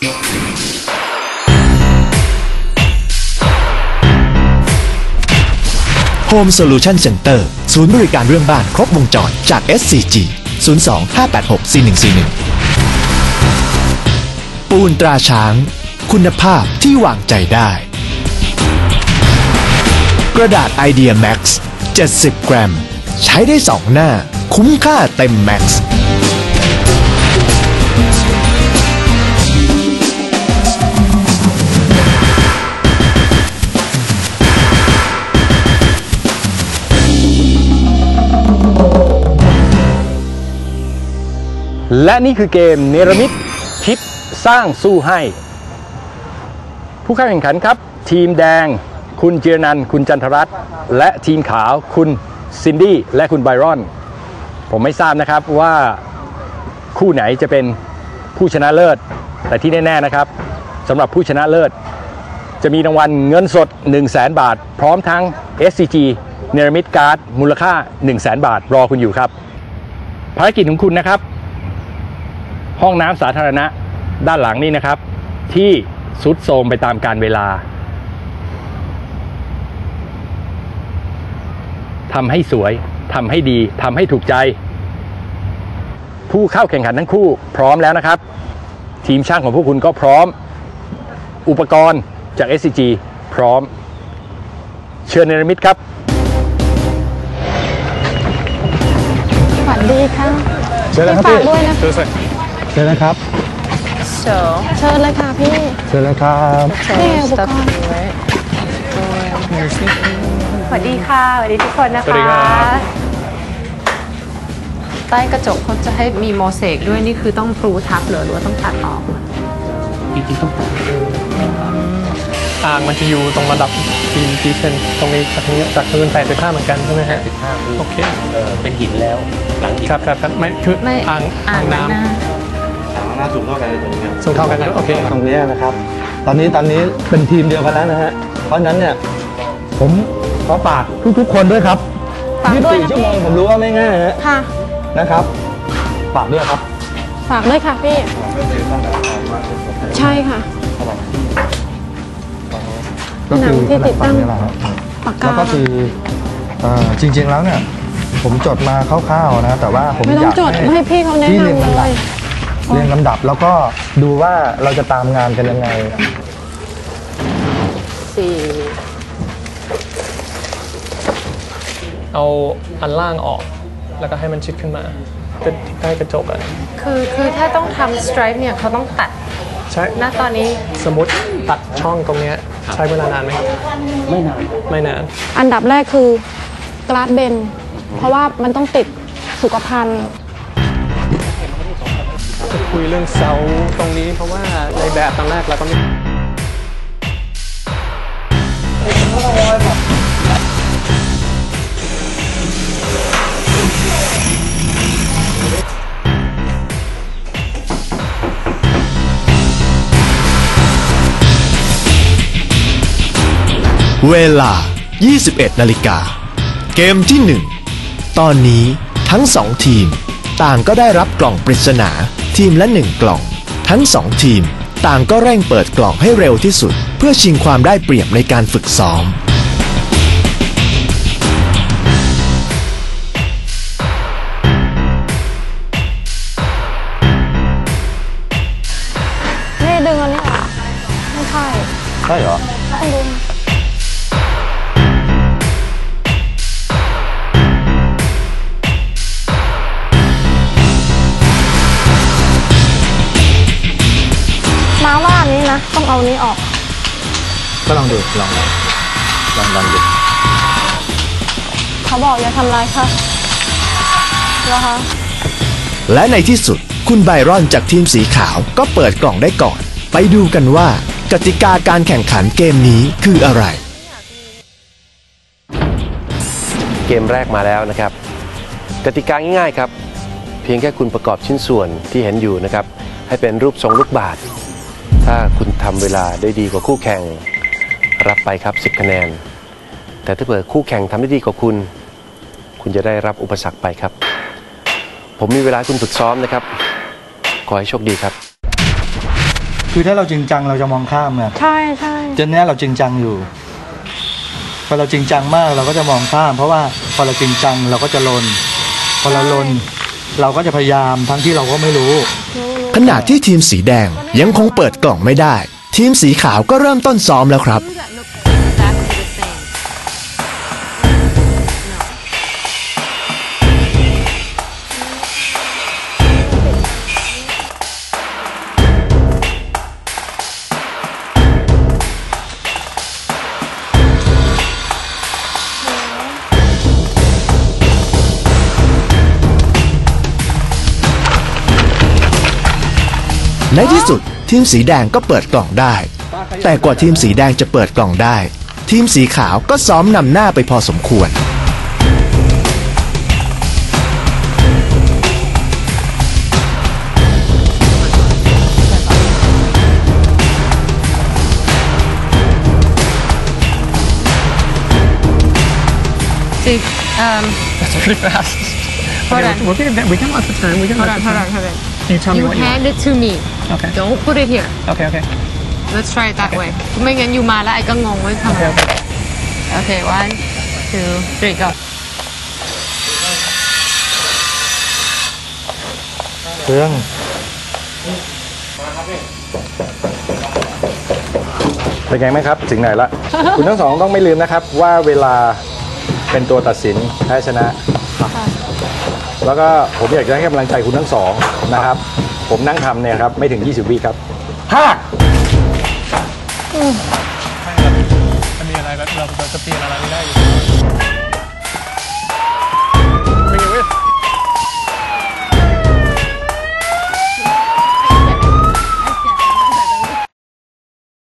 Home Solution Center ศูนย์บริการเรื่องบ้านครบวงจรจาก SCG 02 586 4141 ปูนตราช้าง คุณภาพที่วางใจได้ กระดาษไอเดีย Max 70 กรัม ใช้ได้ 2 หน้า คุ้มค่าเต็ม Max และนี่คือเกมเนรมิตคิดสร้างสู้ให้ ผู้เข้าแข่งขันครับ ทีมแดง คุณเจรนันคุณจันทรัตน์และทีมขาวคุณซินดี้และคุณไบรอน ผมไม่ทราบนะครับว่าคู่ไหนจะเป็นผู้ชนะเลิศ แต่ที่แน่ๆนะครับสำหรับผู้ชนะเลิศ จะมีรางวัลเงินสด 1 0 0 0 0แบาท พร้อมทั้ง SCG เนรมิตการ์ดมูลค่า 1 0 0 0 0แบาท รอคุณอยู่ครับ ภารกิจของคุณนะครับ ห้องน้ำสาธารณะด้านหลังนี่นะครับ ที่สุดโทรมไปตามการเวลาทำให้สวยทำให้ดีทำให้ถูกใจ ผู้เข้าแข่งขันทั้งคู่พร้อมแล้วนะครับ ทีมช่างของพวกคุณก็พร้อม อุปกรณ์จาก SCG พร้อม เชิญเนรมิตครับ สวัสดีค่ะเชิญเลยครับฝาพี่กด้วยนะ เชิญเลยเชิญนะครับ So เชิญเลยค่ะพี่ เชิญเลยครับนี่ไงอุปกรณ์ right? สวัสดีค่ะสวัสดีทุกคนนะคะสวัสดีครับ ใต้กระจกเขาจะให้มีโมเสกด้วยนี่คือต้องพรูทับเหรอหรือว่าต้องตัดออกอ่างมันจะอยู่ตรงระดับทีมทีเซนตรงนี้จากนี้จากพื้นแปดสิบห้าเหมือนกันใช่ไหมฮะ85คือโอเค เออเป็นหินแล้ว หลังหินครับครับครับไม่คือไม่อ่างอ่าอ่างงล้างหน้าน้ำถัง หน้าสูงเท่ากันเลยตรงนี้ครับสูงเท่ากันโอเคตรงนี้นะครับ ตอนนี้ตอนนี้เป็นทีมเดียวกันแล้วนะฮะ เพราะฉะนั้นเนี่ยผมขอฝากทุกๆคนด้วยครับฝากด้วย24นะชั่วโมงพี่ผมรู้ว่าไม่ง่ายฮะค่ะ นะครับฝากด้วยครับ ฝากด้วยค่ะพี่ใช่ค่ะก็คือหนังที่ติดตั้ง นี่แหละครับปากแล้วกาก็คือเอ่อจริงๆแล้วเนี่ย ผมจดมาคร่าวๆนะ แต่ว่าผมไม่ต้อองยากจดให้พี่เขาแนะพี่นำเรียงเลลำดับย เรียงลำดับแล้วก็ดูว่าเราจะตามงานกันยังไง สี่เอาอันล่างออก แล้วก็ให้มันชิดขึ้นมาเป็นใกล้กระจกอะคือคือถ้าต้องทำสไตรป์เนี่ยเขาต้องตัดใช่ณตอนนี้ สมมติตัดช่องตรงเนี้ยใช้เวลานานไหมครับไม่นานไม่นาน อันดับแรกคือกราดเบน เพราะว่ามันต้องติดสุขภัณฑ์ จะคุยเรื่องเสาตรงนี้เพราะว่าในแบบตอนแรกเราก็ไม่เวลา 21 นาฬิกา เกมที่ 1 ตอนนี้ทั้ง2ทีม ต่างก็ได้รับกล่องปริศนา ทีมละ 1 กล่อง ทั้ง 2 ทีม ต่างก็เร่งเปิดกล่องให้เร็วที่สุด เพื่อชิงความได้เปรียบในการฝึกซ้อม นี่ดึงอันนี้ออกไม่ใช่ ใช่เหรอ ต้องดึง ต้องเอานี้ออก ก็ลองดูลองลองลองดูเขาบอกอย่าทำร้ายค่ะเหรอคะและในที่สุดคุณไบรอนจากทีมสีขาวก็เปิดกล่องได้ก่อน ไปดูกันว่ากติกาการแข่งขันเกมนี้คืออะไร เกมแรกมาแล้วนะครับ กติกาง่ายๆครับ เพียงแค่คุณประกอบชิ้นส่วนที่เห็นอยู่นะครับ ให้เป็นรูปทรงลูกบาศก์ถ้าคุณทำเวลาได้ดีกว่าคู่แข่ง รับไปครับ 10 คะแนน แต่ถ้าเกิดคู่แข่งทำได้ดีกว่าคุณ คุณจะได้รับอุปสรรคไปครับ ผมมีเวลาให้คุณฝึกซ้อมนะครับ ขอให้โชคดีครับ คือถ้าเราจริงจังเราจะมองข้ามไงใช่ใช่เจนเนี้ยเราจริงจังอยู่พอเราจริงจังมากเราก็จะมองข้าม เพราะว่าพอเราจริงจังเราก็จะลน พอเราลน เราก็จะพยายามทั้งที่เราก็ไม่รู้ ขณะที่ทีมสีแดงยังคงเปิดกล่องไม่ได้ ทีมสีขาวก็เริ่มต้นซ้อมแล้วครับ ในที่สุด ทีมสีแดงก็เปิดกล่องได้ แต่กว่าทีมสีแดงจะเปิดกล่องได้ ทีมสีขาวก็ซ้อมนำหน้าไปพอสมควร See, um, That's pretty fast. Hold Okay, on. We can, we can watch the time. We can hold watch on, the hold time. on, hold on. You tell me You what you hand it to me. Want. Okay. Don't put it here. Okay, okay. Let's try it that way. ไม่งั้นอยู่มาแล้วไอ้ก็งงว่าทำอะไร Okay, okay. Okay, one, two, three, go. เครื่องเป็นไงไหมครับ ถึงไหนละ คุณทั้งสองต้องไม่ลืมนะครับ ว่าเวลาเป็นตัวตัดสินแพ้ชนะ แล้วก็ผมอยากจะให้กำลังใจคุณทั้งสองนะครับ ผมนั่งทำเนี่ยครับ ไม่ถึง 20 วิครับห้ามันมีอะไรแบบเราเราจะเปลี่ยนอะไรไม่ได้อยู่